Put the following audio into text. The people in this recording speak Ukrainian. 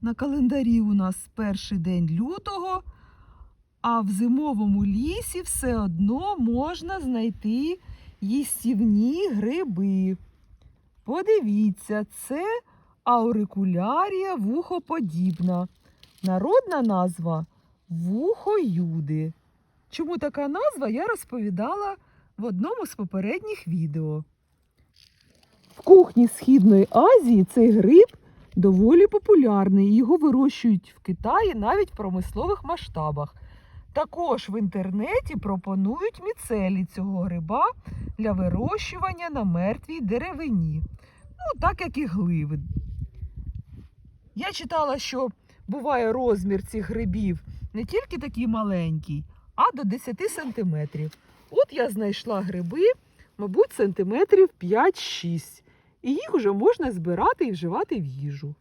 На календарі у нас перший день лютого, а в зимовому лісі все одно можна знайти їстівні гриби. Подивіться, це аурикулярія вухоподібна. Народна назва вухоюди. Чому така назва, я розповідала в одному з попередніх відео. В кухні Східної Азії цей гриб доволі популярний. Його вирощують в Китаї навіть в промислових масштабах. Також в інтернеті пропонують міцелі цього гриба для вирощування на мертвій деревині. Ну, так як і гливи. Я читала, що буває розмір цих грибів не тільки такий маленький, а до 10 сантиметрів. От я знайшла гриби, мабуть, сантиметрів 5-6. І їх уже можна збирати і вживати в їжу.